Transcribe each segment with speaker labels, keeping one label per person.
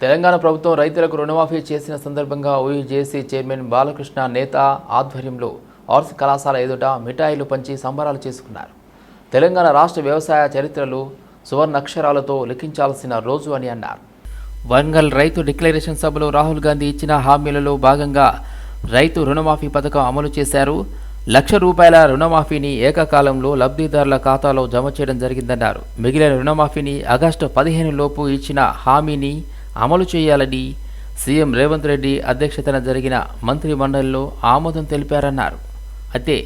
Speaker 1: తెలంగాణ ప్రభుత్వం రైతులకు రుణమాఫీ చేసిన సందర్భంగా ఓయూజేసీ చైర్మన్ బాలకృష్ణ నేత ఆధ్వర్యంలో ఆర్ట్స్ కళాశాల ఎదుట మిఠాయిలు పంచి సంబరాలు చేసుకున్నారు. తెలంగాణ రాష్ట్ర వ్యవసాయ చరిత్రలు సువర్ణాక్షరాలతో లిఖించాల్సిన రోజు అని అన్నారు. వరంగల్ రైతు డిక్లరేషన్ సభలో రాహుల్ గాంధీ ఇచ్చిన హామీలలో భాగంగా రైతు రుణమాఫీ పథకం అమలు చేశారు. లక్ష రూపాయల రుణమాఫీని ఏకకాలంలో లబ్ధిదారుల ఖాతాలో జమ చేయడం జరిగిందన్నారు. మిగిలిన రుణమాఫీని ఆగస్టు పదిహేను లోపు ఇచ్చిన హామీని అమలు చేయాలని సీఎం రేవంత్ రెడ్డి అధ్యక్షతన జరిగిన మంత్రి మండలిలో ఆమోదం తెలిపారన్నారు. అయితే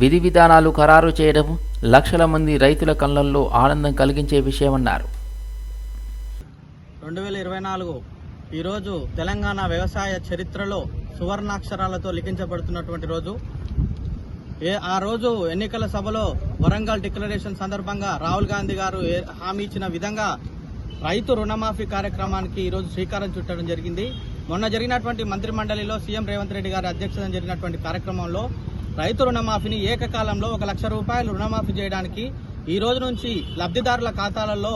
Speaker 1: విధి విధానాలు ఖరారు చేయడం లక్షల మంది రైతుల కళ్ళల్లో ఆనందం కలిగించే విషయమన్నారు.
Speaker 2: రెండు వేల ఇరవై నాలుగు ఈరోజు తెలంగాణ వ్యవసాయ చరిత్రలో సువర్ణాక్షరాలతో లిఖించబడుతున్నటువంటి రోజు. ఏ ఆ రోజు ఎన్నికల సభలో వరంగల్ డిక్లరేషన్ సందర్భంగా రాహుల్ గాంధీ గారు హామీ ఇచ్చిన విధంగా రైతు రుణమాఫీ కార్యక్రమానికి ఈరోజు శ్రీకారం చుట్టడం జరిగింది. మొన్న జరిగినటువంటి మంత్రి మండలిలో సీఎం రేవంత్ రెడ్డి గారి అధ్యక్షతన జరిగినటువంటి కార్యక్రమంలో రైతు రుణమాఫీని ఏకకాలంలో ఒక లక్ష రూపాయలు రుణమాఫీ చేయడానికి ఈ రోజు నుంచి లబ్ధిదారుల ఖాతాలలో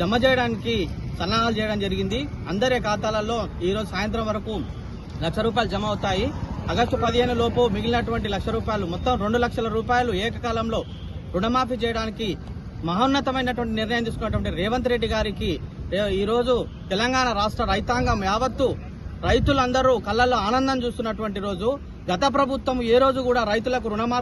Speaker 2: జమ చేయడానికి సన్నాహాలు చేయడం జరిగింది. అందరి ఖాతాలలో ఈరోజు సాయంత్రం వరకు లక్ష రూపాయలు జమ అవుతాయి. ఆగస్టు పదిహేను లోపు మిగిలినటువంటి లక్ష రూపాయలు మొత్తం రెండు లక్షల రూపాయలు ఏకకాలంలో రుణమాఫీ చేయడానికి మహోన్నతమైనటువంటి నిర్ణయం తీసుకున్నటువంటి రేవంత్ రెడ్డి గారికి ఈరోజు తెలంగాణ రాష్ట్ర రైతాంగం యావత్తు రైతులందరూ కళ్ళల్లో ఆనందం చూస్తున్నటువంటి రోజు. గత ప్రభుత్వం ఏ రోజు కూడా రైతులకు రుణమా